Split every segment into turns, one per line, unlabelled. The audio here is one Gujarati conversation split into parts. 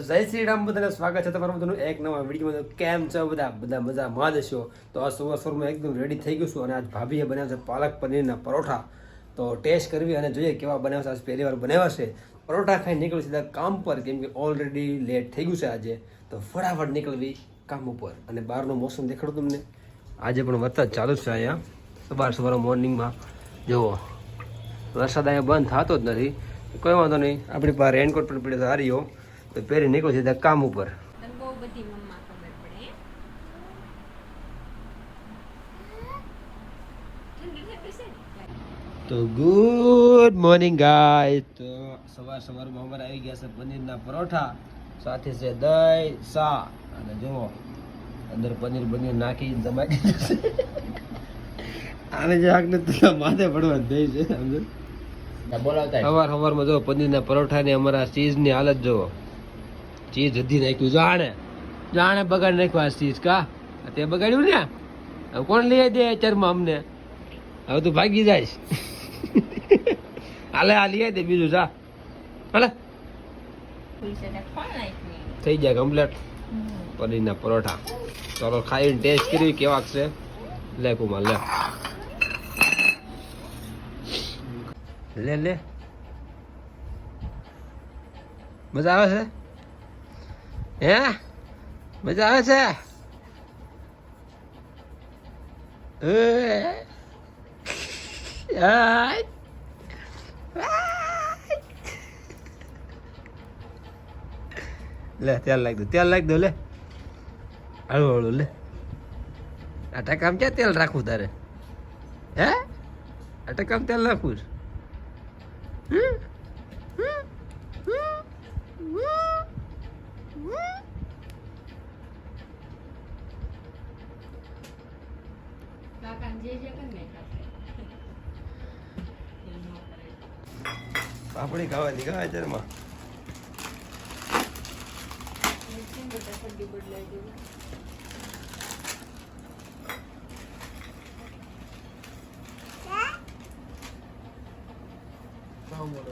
જય શ્રી રામ બધાને સ્વાગત છે તમારું એક નવા વિડીયોમાં. કેમ છો બધા? બધા મજામાં જ છો? તો આ સવાર સવારમાં એકદમ રેડી થઈ ગયું છું અને આજ ભાભીએ બનાવ્યા છે પાલક પનીરના પરોઠા. તો ટેસ્ટ કરવી અને જોઈએ કેવા બનાવ્યા છે. આજ પહેલી વાર બનાવ્યા છે. પરોઠા ખાઈ નીકળ્યું સીધા કામ પર, કેમ કે ઓલરેડી લેટ થઈ ગયું છે આજે. તો ફટાફટ નીકળવી કામ ઉપર. અને બહારનો મોસમ દેખાડું તમને. આજે પણ વરસાદ ચાલુ છે અહીંયા. સવાર સવાર મોર્નિંગમાં જુઓ વરસાદ અહીંયા બંધ થતો જ નથી. કોઈ વાંધો નહીં. આપણી પાસે રેનકોટ પણ સારી હો. તો પહેરી નીકળો સીધા કામ ઉપર.
છે?
તો ગુડ મોર્નિંગ ગાય તો સવાર સવારમાં અમારે આવી ગયા છે પનીરના પરોઠા. સાથે છે દહીં સા અને જુઓ અંદર પનીર પનીર નાખી જમાઈ છે. આને જે આગને તો માથે પડવા દહીં છે સમજો? સવાર સવારમાં જો પનીરના પરોઠા ને અમારા ચીઝની હાલત જુઓ. ચીઝ હધી નાખ્યું, જાણે. જાણે બગાડી નાખ્યું આ ચીજ કા? તે બગાડ્યું ને? હવે કોણ લઈ દે ચરમાં અમને? હવે તું ભાગી જાય હાલે, આ લઈ દે બીજું, જા. હાલે.
ને.
થઈ જાય કમ્પ્લેટ પનીરના પરોઠા. ચાલો ખાઈને ટેસ્ટ કરી કેવાક છે? લે કુમાર, લે. લે લે. મજા આવે છે? હે? મજા આવે છે. લે, તેલ લાગ દો, તેલ લાગ દો, લે. હળુ હળુ લે. આટા કામ ક્યાં તેલ રાખવું તારે? હે? આટા કામ તેલ નાખવું? હમ? હમ? હમ? હમ?
કાકાને જે જે કરી નાખ્યા છે. એ ન કરે.
પાપડી ખાવાની
ગઈ?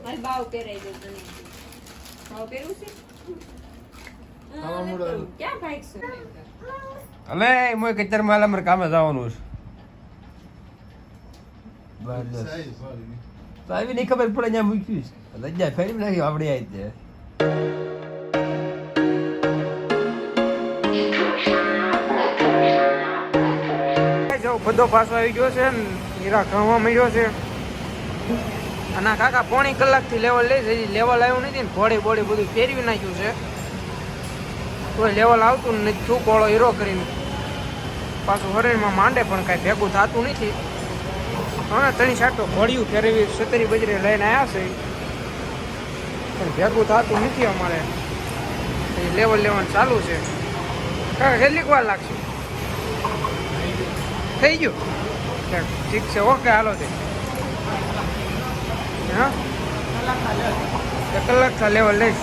મારી બાવ પહેરાઈ દઉં તને બાવ પહેરવું છે? હા, નથી પહેરવું. ક્યાં
મોય કચર માલ અમારે કામે જવાનું છે. તો આવી નહીં ખબર પડે ત્યાં મૂક્યું છે. લજ્જા ફેરી નાખી આપણે આવી
જો બધો પાછો આવી ગયો છે ને હીરા ખાવા મળ્યો છે. અને કાકા પોણી કલાકથી લેવલ લઈ છે લેવલ આવ્યું નથી ને ઘોડી બોડી બધું ફેરવી નાખ્યું છે. કોઈ લેવલ આવતું નથી છું કોળો હીરો કરીને. પાછું શરીરમાં માંડે પણ કાંઈ ભેગું થતું નથી. હવે ત્રણ તો ઘોડિયું ફેરવી સતરી બજરી લઈને આવ્યા છે. પણ ભેગું થતું નથી અમારે. લેવલ લેવાનું ચાલુ છે. કાકા, કેટલીક વાર લાગશે? થઈ ગયું? ઠીક છે, ઓકે, હાલો તે. હા? કલાક થા લેવલ લઈશ.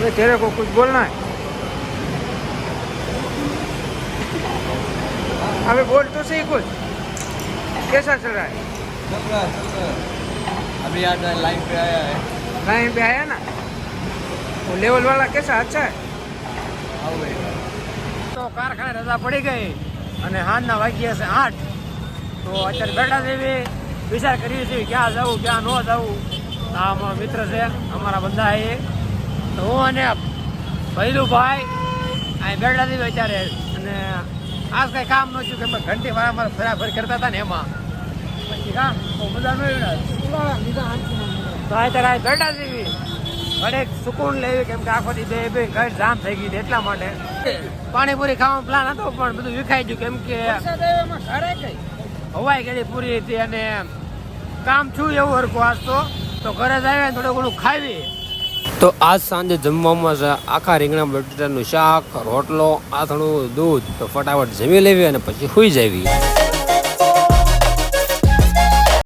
अरे तेरे को कुछ बोलना है अबे बोल तो सही कुछ कैसा चल रहा है
अभी आज लाइन पे आया है
लाइन पे आया ना वो लेवल वाला कैसा अच्छा है તો કારખાને રજા પડી ગઈ અને હાંજના વાગ્યા છે આઠ તો અત્યારે બેઠા છે એવી વિચાર કરીએ છીએ ક્યાં જવું ક્યાં ન જવું આ અમારો મિત્ર છે અમારા બધા એ તો હું અને ભૈલુભાઈ અહીં બેઠા છીએ અત્યારે. અને આજ કઈ કામ ન થયું કે ઘંટી મારા મારા ફરાફરી કરતા હતા ને એમાં. પછી હા મજા ન તો અત્યારે બેઠા છીએ ઘડે સુકૂન લેવી કેમ કે બે બે જામ થઈ ગઈ હતી એટલા માટે. પાણીપુરી ખાવાનો પ્લાન હતો પણ બધું વિખાઈ ગયું કેમ કે હવાઈ ગયેલી પૂરી હતી અને કામ છું એવું હરકું આજ તો. તો ઘરે જ આવ્યા થોડું ઘણું ખાવી
તો આજ સાંજે જમવામાં છે આખા રીંગણા, બટેટાનું શાક, રોટલો, આથણું, દૂધ તો ફટાફટ જમી લેવી અને પછી સુઈ જવી.